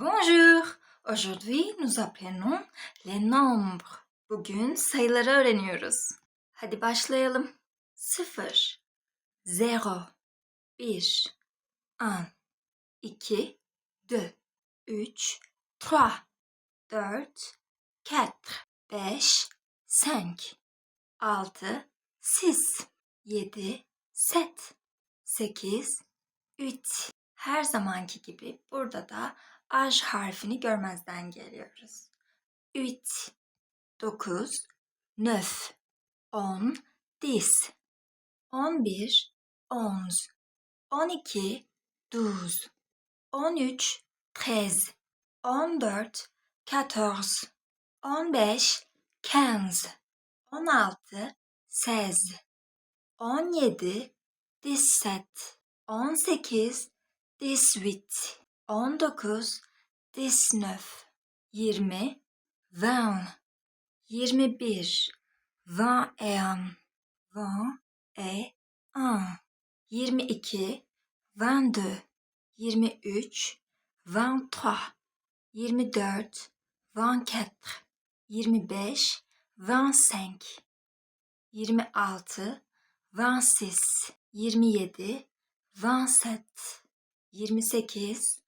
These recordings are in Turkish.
Bonjour. Aujourd'hui, nous apprenons les nombres. Bugün sayıları öğreniyoruz. Hadi başlayalım. Sıfır, zero, bir, un, iki, deux, üç, trois, dört, quatre, beş, cinq, altı, six, yedi, sept, sekiz, üç. Her zamanki gibi burada da Aj harfini görmezden geliyoruz. 3, 9, 9, 10, 10, 11, 11, 12, 12, 13, 13, 14, 14, 15, 15, 16, 16, 17, 17, 18, 18, 19, 19, 20, 20, 21, 21, 21, 22, 22, 23, 23, 24, 24, 25, 25, 26, 26, 27, 27, 28,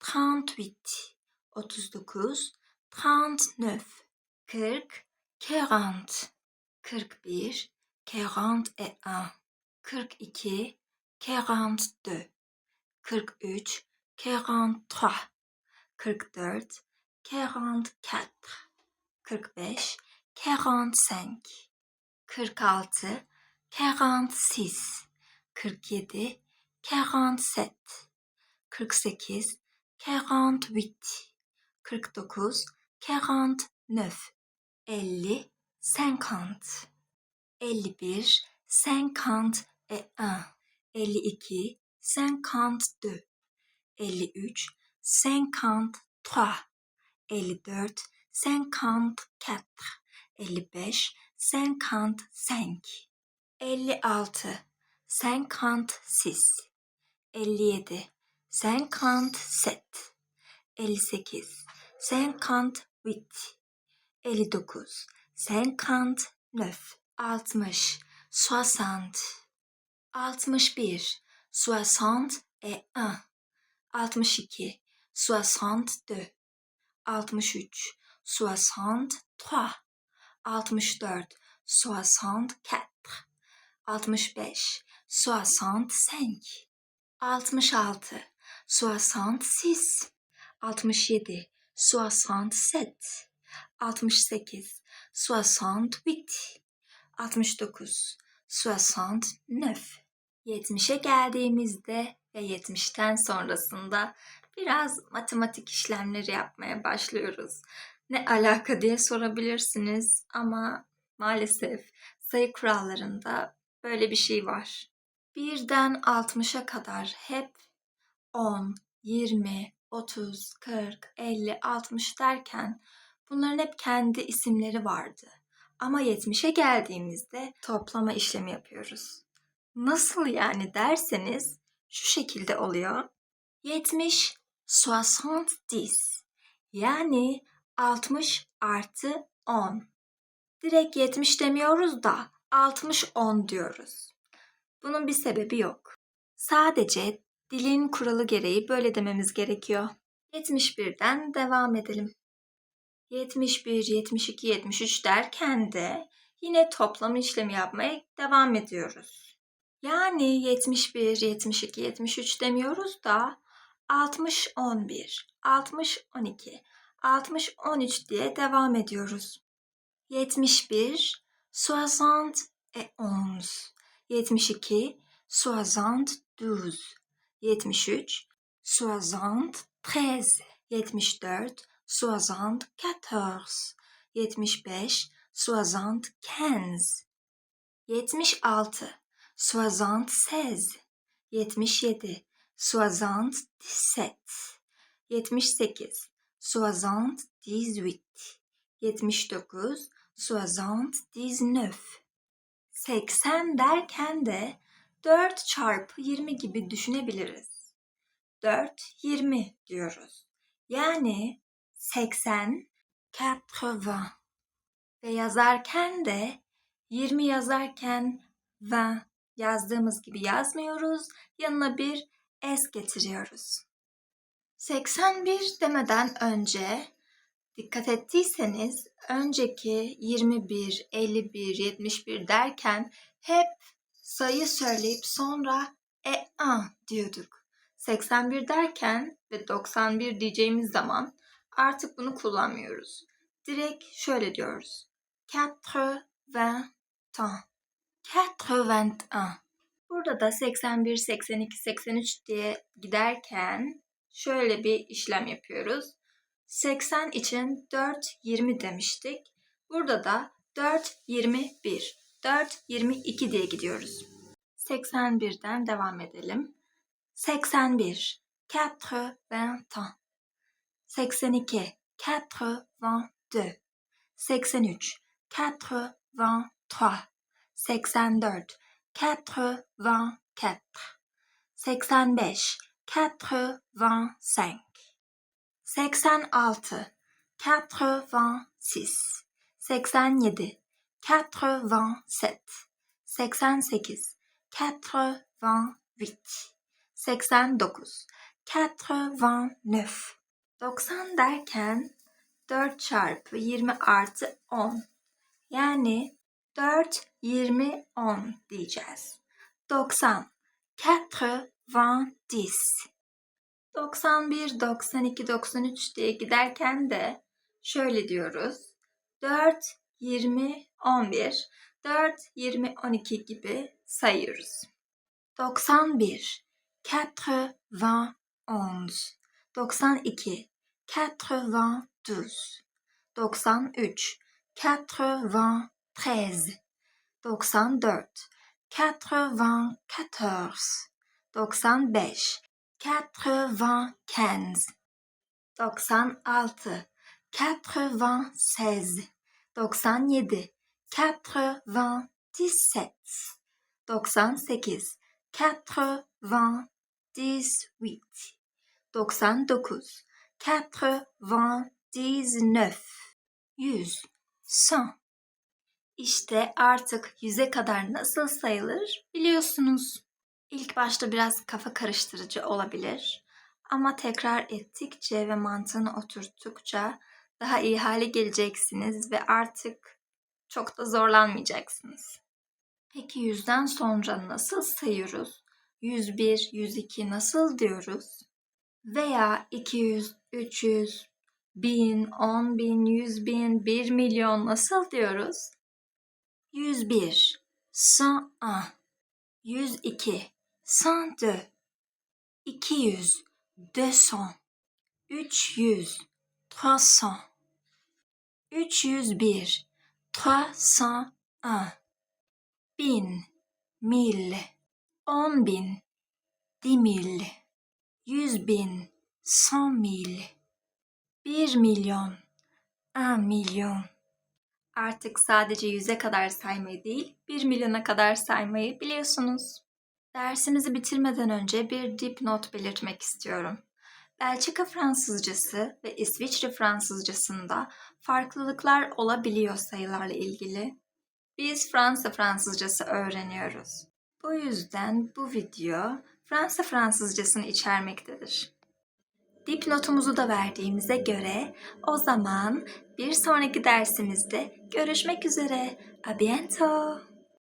30, 30, 31, 31, 32, 32, 33, 33, 34, 34, 35, 35, 36, 36, 37, 37, 38, 38, 39, 39, 40, 40, 41, 41, 42, 42, 43, 43, 44, 44, 45, 45, 46, 46, 47, 47, 48, 48, 49, 49, 50, 50, 51, 51, 52, 52, 53, 53, 54, 54, 55, 55, 56, 56, 57, 57, 58, 58, 59, 59, 60, 60, 61, 61, 62, 62, 63, 63, 64, 64, 65, 65, 66, 66, 67, 67, 68, 68, 69, 69. 70'e geldiğimizde ve 70'ten sonrasında biraz matematik işlemleri yapmaya başlıyoruz. Ne alaka diye sorabilirsiniz ama maalesef sayı kurallarında böyle bir şey var. Birden 60'a kadar hep 10, 20, 30, 40, 50, 60 derken bunların hep kendi isimleri vardı. Ama 70'e geldiğimizde toplama işlemi yapıyoruz. Nasıl yani derseniz şu şekilde oluyor. 70, 70 yani 60 artı 10. Direkt 70 demiyoruz da 60 10 diyoruz. Bunun bir sebebi yok. Sadece dilin kuralı gereği böyle dememiz gerekiyor. 71'den devam edelim. 71, 72, 73 derken de yine toplam işlemi yapmaya devam ediyoruz. Yani 71, 72, 73 demiyoruz da 60, 11, 60, 12, 60, 13 diye devam ediyoruz. 71, 60 et 11, 72, 72, 73, 73, 74, soixante-quatorze, yetmiş beş, soixante-quinze, yetmiş altı, soixante-seize, yetmiş yedi, soixante-dix-sept, yetmiş sekiz, soixante-dix-huit, yetmiş dokuz, soixante-dix-neuf. 80 derken de 4 çarpı 20 gibi düşünebiliriz. 4, 20 diyoruz. Yani 80, 80 ve yazarken de 20 yazarken 20 yazdığımız gibi yazmıyoruz. Yanına bir s getiriyoruz. 81 demeden önce dikkat ettiyseniz önceki 21, 51, 71 derken hep sayı söyleyip sonra e a diyorduk. 81 derken ve 91 diyeceğimiz zaman artık bunu kullanmıyoruz. Direkt şöyle diyoruz. 80 ans. 81. Burada da 81, 82, 83 diye giderken şöyle bir işlem yapıyoruz. 80 için 4, 20 demiştik. Burada da 4, 21, 4, 22 diye gidiyoruz. 81'den devam edelim. 81, 80 ans. 82, 82, 83, 83, 84, 84, 85, 85, 86, 86, 87, 87, 88, 88, 89, 89. 90 derken 4 çarpı 20 artı 10. Yani 4, 20, 10 diyeceğiz. 90, 90, 91, 92, 93 diye giderken de şöyle diyoruz. 4, 20, 11, 4, 20, 12 gibi sayıyoruz. 91, 91, 92, 92, 93, 93, 94, 94, 95, 95, 96, 96, 97, 97, 98, 98, 99, 99, 100, 100. İşte artık yüze kadar nasıl sayılır biliyorsunuz. İlk başta biraz kafa karıştırıcı olabilir ama tekrar ettikçe ve mantığını oturttukça daha iyi hale geleceksiniz ve artık çok da zorlanmayacaksınız. Peki yüzden sonra nasıl sayıyoruz? 101, 102 nasıl diyoruz? Veya 200, 300, 1000, 10 bin, 100 bin, 1 milyon nasıl diyoruz? 101, 101, 102, 102, 200, 200, 300, 300, 301, 301, 1000, 1000, 10 bin, 10 mille, 100 bin, 100 mille, 1 milyon, 1 milyon. Artık sadece yüze kadar saymayı değil, 1 milyona kadar saymayı biliyorsunuz. Dersimizi bitirmeden önce bir dipnot belirtmek istiyorum. Belçika Fransızcası ve İsviçre Fransızcasında farklılıklar olabiliyor sayılarla ilgili. Biz Fransa Fransızcası öğreniyoruz. Bu yüzden bu video Fransa Fransızcasını içermektedir. Dipnotumuzu da verdiğimize göre o zaman bir sonraki dersimizde görüşmek üzere. A bientôt.